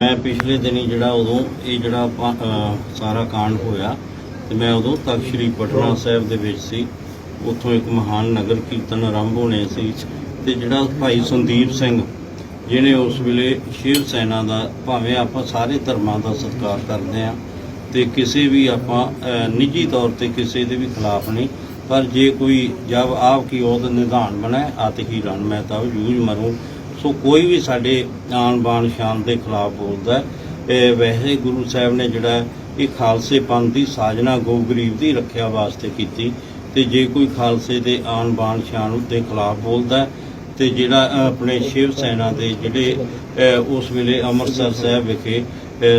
ਮੈਂ ਪਿਛਲੇ ਦਿਨੀ ਜਿਹੜਾ ਉਦੋਂ ਇਹ ਜਿਹੜਾ ਸਾਰਾ ਕਾਂਡ ਹੋਇਆ ਤੇ ਮੈਂ ਉਦੋਂ ਤਖਤ ਸ੍ਰੀ ਪਟਨਾ ਸਾਹਿਬ ਦੇ ਵਿੱਚ ਸੀ। ਉੱਥੋਂ ਇੱਕ ਮਹਾਨ ਨਗਰ ਕੀਰਤਨ ਆਰੰਭ ਹੋਣੇ ਸੀ ਤੇ ਜਿਹੜਾ ਭਾਈ ਸੰਦੀਪ ਸਿੰਘ, ਜਿਹਨੇ ਉਸ ਵੇਲੇ ਸ਼ਿਵ ਸੈਨਾ ਦਾ ਭਾਵੇਂ ਆਪਾਂ ਸਾਰੇ ਧਰਮਾਂ ਦਾ ਸਤਿਕਾਰ ਕਰਦੇ ਆ ਤੇ ਕਿਸੇ ਵੀ ਆਪਾਂ ਨਿੱਜੀ ਤੌਰ ਤੇ ਕਿਸੇ ਦੇ ਵੀ ਖਿਲਾਫ ਨਹੀਂ, ਪਰ ਜੇ ਕੋਈ ਜਬ ਆਪ ਕੀ ਉਹਦ ਨਿਧਾਨ ਬਣਾਏ, ਆਤ ਹੀ ਰਣ, ਮੈਂ ਤਾਂ ਜੂਝ ਮਰੂੰ। ਸੋ ਕੋਈ ਵੀ ਸਾਡੇ ਆਣ ਬਾਣ ਸ਼ਾਨ ਦੇ ਖਿਲਾਫ ਬੋਲਦਾ ਇਹ ਵੈਸੇ ਗੁਰੂ ਸਾਹਿਬ ਨੇ ਜਿਹੜਾ ਇਹ ਖਾਲਸੇ ਪੰਥ ਦੀ ਸਾਜਨਾ ਗੋ ਗਰੀਬ ਦੀ ਰੱਖਿਆ ਵਾਸਤੇ ਕੀਤੀ ਤੇ ਜੇ ਕੋਈ ਖਾਲਸੇ ਦੇ ਆਨ ਬਾਣ ਸ਼ਾਨ ਦੇ ਖਿਲਾਫ ਬੋਲਦਾ ਹੈ, ਤੇ ਜਿਹੜਾ ਆਪਣੇ ਸ਼ਿਵ ਸੈਨਾ ਦੇ ਜਿਹੜੇ ਉਸ ਵੇਲੇ ਅੰਮ੍ਰਿਤਸਰ ਸਾਹਿਬ ਵਿਖੇ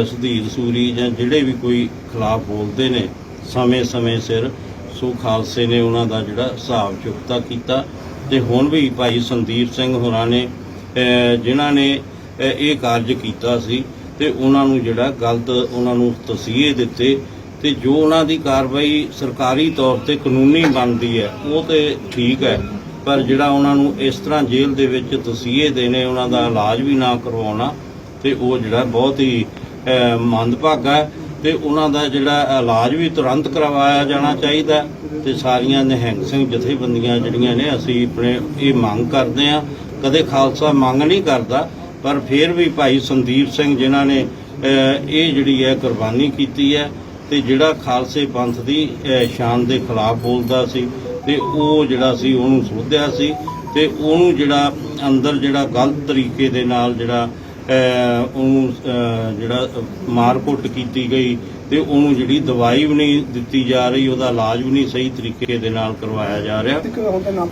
ਸੁਧੀਰ ਸੂਰੀ ਜਾਂ ਜਿਹੜੇ ਵੀ ਕੋਈ ਖਿਲਾਫ ਬੋਲਦੇ ਨੇ ਸਮੇਂ-ਸਮੇਂ ਸਿਰ ਸੋ ਖਾਲਸੇ ਨੇ ਉਹਨਾਂ ਦਾ ਜਿਹੜਾ ਹਿਸਾਬ ਚੁਕਤਾ ਕੀਤਾ। ਤੇ ਹੁਣ ਵੀ ਭਾਈ ਸੰਦੀਪ ਸਿੰਘ ਹੋਰਾਂ ਨੇ ਜਿਨ੍ਹਾਂ ਨੇ ਇਹ ਕਾਰਜ ਕੀਤਾ ਸੀ ਤੇ ਉਹਨਾਂ ਨੂੰ ਜਿਹੜਾ ਗਲਤ ਉਹਨਾਂ ਨੂੰ ਤਸੀਹੇ ਦਿੱਤੇ ਤੇ ਜੋ ਉਹਨਾਂ ਦੀ ਕਾਰਵਾਈ ਸਰਕਾਰੀ ਤੌਰ ਤੇ ਕਾਨੂੰਨੀ ਬਣਦੀ ਹੈ, ਉਹ ਤੇ ਠੀਕ ਹੈ। ਪਰ ਜਿਹੜਾ ਉਹਨਾਂ ਨੂੰ ਇਸ ਤਰ੍ਹਾਂ ਜੇਲ੍ਹ ਦੇ ਵਿੱਚ ਤਸੀਹੇ ਦੇਣੇ, ਉਹਨਾਂ ਦਾ ਇਲਾਜ ਵੀ ਨਾ ਕਰਵਾਉਣਾ ਤੇ ਉਹ ਜਿਹੜਾ ਬਹੁਤ ਹੀ ਮੰਦਭਾਗਾ ਹੈ ਤੇ ਉਹਨਾਂ ਦਾ ਜਿਹੜਾ ਇਲਾਜ ਵੀ ਤੁਰੰਤ ਕਰਵਾਇਆ ਜਾਣਾ ਚਾਹੀਦਾ ਹੈ ਤੇ ਸਾਰੀਆਂ ਨਿਹੰਗ ਸਿੰਘ ਜਥੇਬੰਦੀਆਂ ਜਿਹੜੀਆਂ ਨੇ, ਅਸੀਂ ਆਪਣੇ ਇਹ ਮੰਗ ਕਰਦੇ ਆ ਕਦੇ ਖਾਲਸਾ ਮੰਗ ਨਹੀਂ ਕਰਦਾ, ਪਰ ਫਿਰ ਵੀ ਭਾਈ ਸੰਦੀਪ ਸਿੰਘ ਜਿਨ੍ਹਾਂ ਨੇ ਇਹ ਜਿਹੜੀ ਹੈ ਕੁਰਬਾਨੀ ਕੀਤੀ ਹੈ ਤੇ ਜਿਹੜਾ ਖਾਲਸੇ ਪੰਥ ਦੀ ਸ਼ਾਨ ਦੇ ਖਿਲਾਫ ਬੋਲਦਾ ਸੀ ਤੇ ਉਹ ਜਿਹੜਾ ਸੀ ਉਹਨੂੰ ਸੋਧਿਆ ਸੀ ਤੇ ਉਹਨੂੰ ਜਿਹੜਾ ਅੰਦਰ ਜਿਹੜਾ ਗਲਤ ਤਰੀਕੇ ਦੇ ਨਾਲ ਜਿਹੜਾ ਉਹਨੂੰ ਜਿਹੜਾ ਮਾਰਕੁੱਟ ਕੀਤੀ ਗਈ ਤੇ ਉਹਨੂੰ ਜਿਹੜੀ ਦਵਾਈ ਵੀ ਨਹੀਂ ਦਿੱਤੀ ਜਾ ਰਹੀ ਉਹਦਾ ਇਲਾਜ ਵੀ ਨਹੀਂ ਸਹੀ ਤਰੀਕੇ ਦੇ ਨਾਲ ਕਰਵਾਇਆ ਜਾ ਰਿਹਾ।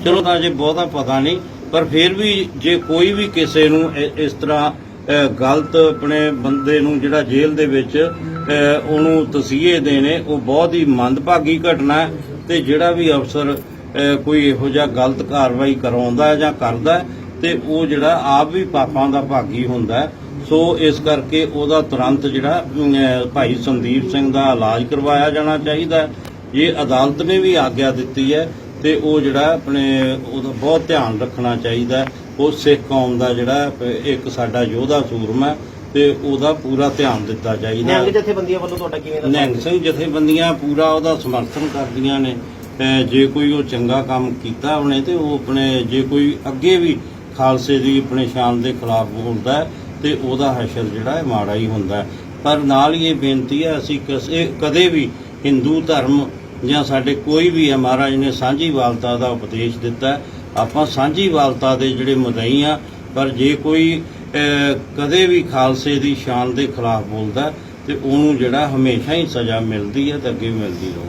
ਚਲੋ ਤਾਂ ਜੇ ਬਹੁਤਾ ਪਤਾ ਨਹੀਂ ਪਰ ਫਿਰ ਵੀ ਜੇ ਕੋਈ ਵੀ ਕਿਸੇ ਨੂੰ ਇਸ ਤਰ੍ਹਾਂ ਗਲਤ ਆਪਣੇ ਬੰਦੇ ਨੂੰ ਜਿਹੜਾ ਜੇਲ੍ਹ ਦੇ ਵਿੱਚ ਉਹਨੂੰ ਤਸੀਹੇ ਦੇਣੇ ਉਹ ਬਹੁਤ ਹੀ ਮੰਦਭਾਗੀ ਘਟਨਾ ਹੈ ਤੇ ਜਿਹੜਾ ਵੀ ਅਫਸਰ ਕੋਈ ਇਹੋ ਜਿਹਾ ਗਲਤ ਕਾਰਵਾਈ ਕਰਾਉਂਦਾ ਜਾਂ ਕਰਦਾ ਤੇ ਉਹ ਜਿਹੜਾ ਆਪ ਵੀ ਪਾਪਾਂ ਦਾ ਭਾਗੀ ਹੁੰਦਾ ਸੋ ਇਸ ਕਰਕੇ ਉਹਦਾ ਤੁਰੰਤ ਜਿਹੜਾ ਭਾਈ ਸੰਦੀਪ ਸਿੰਘ ਦਾ ਇਲਾਜ ਕਰਵਾਇਆ ਜਾਣਾ ਚਾਹੀਦਾ ਇਹ ਅਦਾਲਤ ਨੇ ਵੀ ਆਗਿਆ ਦਿੱਤੀ ਹੈ ਤੇ ਉਹ ਜਿਹੜਾ ਆਪਣੇ ਉਹਦਾ ਬਹੁਤ ਧਿਆਨ ਰੱਖਣਾ ਚਾਹੀਦਾ ਉਹ ਸਿੱਖ ਕੌਮ ਦਾ ਜਿਹੜਾ ਇੱਕ ਸਾਡਾ ਯੋਧਾ ਸੂਰਮਾ ਤੇ ਉਹਦਾ ਪੂਰਾ ਧਿਆਨ ਦਿੱਤਾ ਚਾਹੀਦਾ ਨਿਹੰਗ ਜਥੇਬੰਦੀਆਂ ਵੱਲੋਂ ਤੁਹਾਡਾ ਕਿਵੇਂ ਦਾ ਨਿਹੰਗ ਸਿੰਘ ਜਥੇਬੰਦੀਆਂ ਪੂਰਾ ਉਹਦਾ ਸਮਰਥਨ ਕਰਦੀਆਂ ਨੇ। ਜੇ ਕੋਈ ਉਹ ਚੰਗਾ ਕੰਮ ਕੀਤਾ ਉਹਨੇ ਤੇ ਉਹ ਆਪਣੇ ਜੇ ਕੋਈ ਅੱਗੇ ਵੀ ਖਾਲਸੇ ਦੀ ਆਪਣੇ ਸ਼ਾਨ ਦੇ ਖਿਲਾਫ ਬੋਲਦਾ ਹੈ ਤੇ ਉਹਦਾ ਹਸ਼ਰ ਜਿਹੜਾ ਹੈ ਮਾੜਾ ਹੀ ਹੁੰਦਾ ਹੈ ਪਰ ਨਾਲ ਹੀ ਇਹ ਬੇਨਤੀ ਹੈ ਅਸੀਂ ਕਿਸੇ ਕਦੇ ਵੀ ਹਿੰਦੂ ਧਰਮ ਜਾਂ ਸਾਡੇ ਕੋਈ ਵੀ ਹੈ ਮਹਾਰਾਜ ਨੇ ਸਾਂਝੀਵਾਲਤਾ ਦਾ ਉਪਦੇਸ਼ ਦਿੱਤਾ ਹੈ। ਆਪਾਂ ਸਾਂਝੀਵਾਲਤਾ ਦੇ ਜਿਹੜੇ ਮਦਈ ਆ ਪਰ ਜੇ ਕੋਈ ਕਦੇ ਵੀ ਖਾਲਸੇ ਦੀ ਸ਼ਾਨ ਦੇ ਖਿਲਾਫ ਬੋਲਦਾ ਹੈ, ਤੇ ਉਹਨੂੰ ਜਿਹੜਾ ਹਮੇਸ਼ਾ ਹੀ ਸਜ਼ਾ ਮਿਲਦੀ ਹੈ ਤੇ ਅੱਗੇ ਮਿਲਦੀ ਰਹੂ